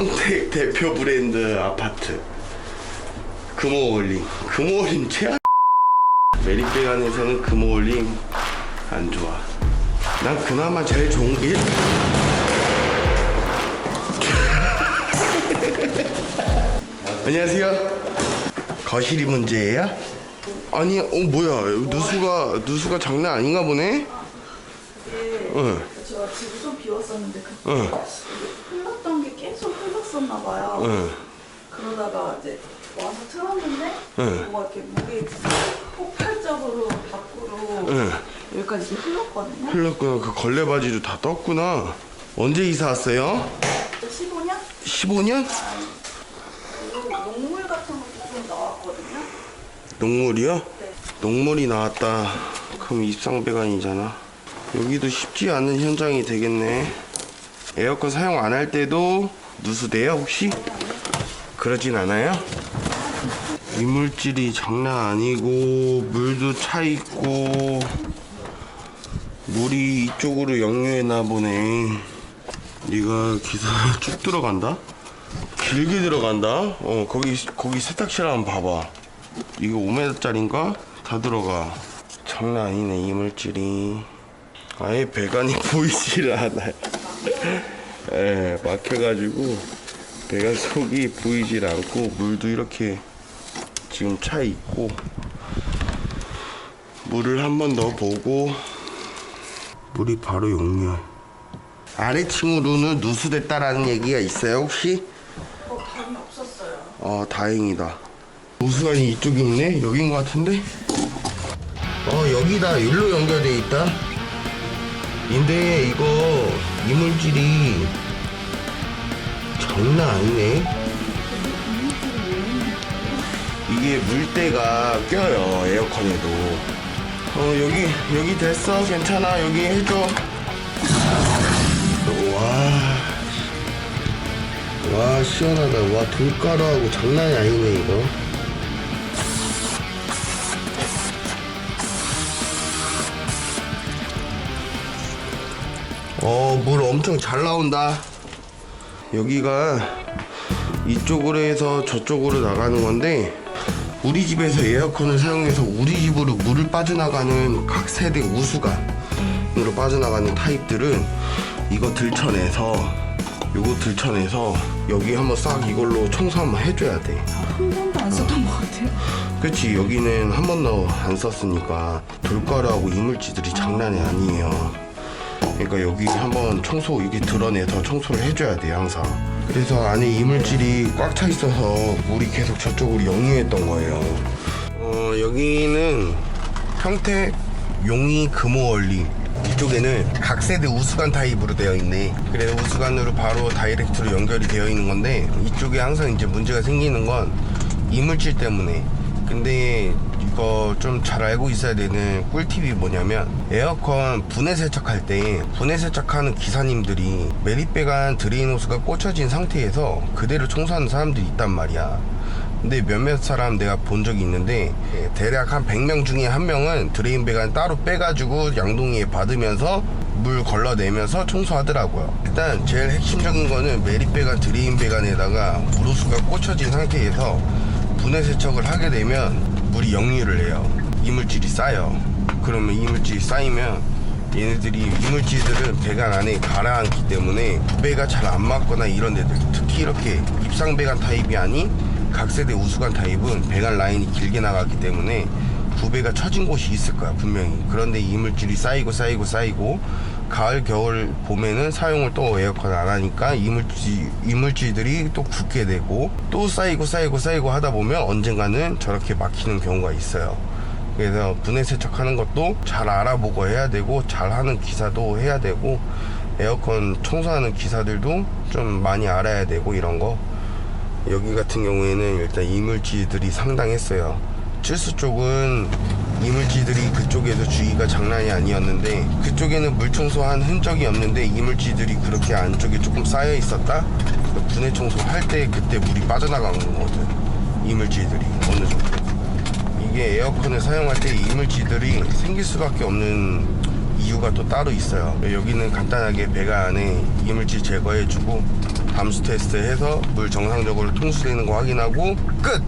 평택 대표 브랜드 아파트. 금호올림 금호올림 최악. 메리백안에서는 금호올림 안 좋아. 난 그나마 제일 좋은 게 안녕하세요. 거실이 문제예요? 아니 어 뭐야. 누수가 누수가 장난 아닌가 보네? 응. 제가 집을 좀 비웠었는데 그 응. 흘렀었나 봐요. 응. 그러다가 이제 와서 틀었는데 응. 뭐가 이렇게 물이 폭발적으로 밖으로 응. 여기까지 이렇게 흘렀거든요. 흘렀구나 그 걸레 바지도 다 떴구나 언제 이사 왔어요? 15년? 15년? 그리고 녹물 같은 것도 좀 나왔거든요. 녹물이요? 네. 녹물이 나왔다 그럼 입상배관이잖아 여기도 쉽지 않은 현장이 되겠네 에어컨 사용 안 할 때도 누수돼요 혹시? 그러진 않아요? 이물질이 장난 아니고 물도 차 있고 물이 이쪽으로 역류했나 보네 네가 기사 쭉 들어간다? 길게 들어간다? 어 거기 거기 세탁실 한번 봐봐 이거 5m짜리인가? 다 들어가 장난 아니네 이물질이 아예 배관이 보이질 않아요 예 막혀가지고 배관 속이 보이질 않고 물도 이렇게 지금 차 있고 물을 한 번 더 보고 물이 바로 용류 아래층으로는 누수됐다라는 얘기가 있어요 혹시? 어, 답이 없었어요. 어 다행이다. 우수관이 이쪽에 있네? 여긴 것 같은데? 어 여기다 일로 연결돼 있다. 근데 이거 이물질이 장난 아니네. 이게 물때가 껴요 에어컨에도. 어 여기 여기 됐어. 괜찮아. 여기 해줘. 와 와 시원하다. 와 돌가루하고 장난이 아니네 이거 물 엄청 잘 나온다. 여기가 이쪽으로 해서 저쪽으로 나가는 건데 우리 집에서 에어컨을 사용해서 우리 집으로 물을 빠져나가는 각 세대 우수관으로 빠져나가는 타입들은 이거 들쳐내서 요거 들쳐내서 여기 한번 싹 이걸로 청소 한번 해줘야 돼. 한 번도 안 썼던 것 같아요. 그치 여기는 한 번도 안 썼으니까 돌가루하고 이물질들이 장난이 아니에요 그러니까 여기 한번 청소 이게 드러내서 청소를 해줘야 돼 항상. 그래서 안에 이물질이 꽉 차 있어서 물이 계속 저쪽으로 역류했던 거예요. 어 여기는 평택 용이 금호원리. 이쪽에는 각 세대 우수관 타입으로 되어 있네. 그래서 우수관으로 바로 다이렉트로 연결이 되어 있는 건데 이쪽에 항상 이제 문제가 생기는 건 이물질 때문에. 근데 이 거 좀 잘 알고 있어야 되는 꿀팁이 뭐냐면 에어컨 분해 세척할 때 분해 세척하는 기사님들이 메리배관 드레인 호스가 꽂혀진 상태에서 그대로 청소하는 사람들이 있단 말이야. 근데 몇몇 사람 내가 본 적이 있는데 예, 대략 한 100명 중에 한 명은 드레인 배관 따로 빼가지고 양동이에 받으면서 물 걸러내면서 청소하더라고요. 일단 제일 핵심적인 거는 메리배관 드레인 배관에다가 물호수가 꽂혀진 상태에서 분해 세척을 하게 되면 물이 역류를 해요. 이물질이 쌓여. 그러면 이물질이 쌓이면 얘네들이 이물질들은 배관 안에 가라앉기 때문에 배가 잘 안 맞거나 이런 데들 특히 이렇게 입상 배관 타입이 아닌 각세대 우수관 타입은 배관 라인이 길게 나가기 때문에 부배가 처진 곳이 있을 거야 분명히 그런데 이물질이 쌓이고 쌓이고 쌓이고 가을 겨울 봄에는 사용을 또 에어컨 안 하니까 이물질 이물질들이 또 굳게 되고 또 쌓이고 쌓이고 쌓이고 하다 보면 언젠가는 저렇게 막히는 경우가 있어요 그래서 분해 세척하는 것도 잘 알아보고 해야 되고 잘 하는 기사도 해야 되고 에어컨 청소하는 기사들도 좀 많이 알아야 되고 이런 거 여기 같은 경우에는 일단 이물질들이 상당했어요. 칠수 쪽은 이물질들이 그쪽에서 주의가 장난이 아니었는데 그쪽에는 물 청소한 흔적이 없는데 이물질들이 그렇게 안쪽에 조금 쌓여 있었다. 분해 청소할 때 그때 물이 빠져나간 거거든. 이물질들이 어느 정도. 이게 에어컨을 사용할 때 이물질들이 생길 수밖에 없는 이유가 또 따로 있어요. 여기는 간단하게 배가 안에 이물질 제거해주고 담수 테스트 해서 물 정상적으로 통수되는 거 확인하고 끝!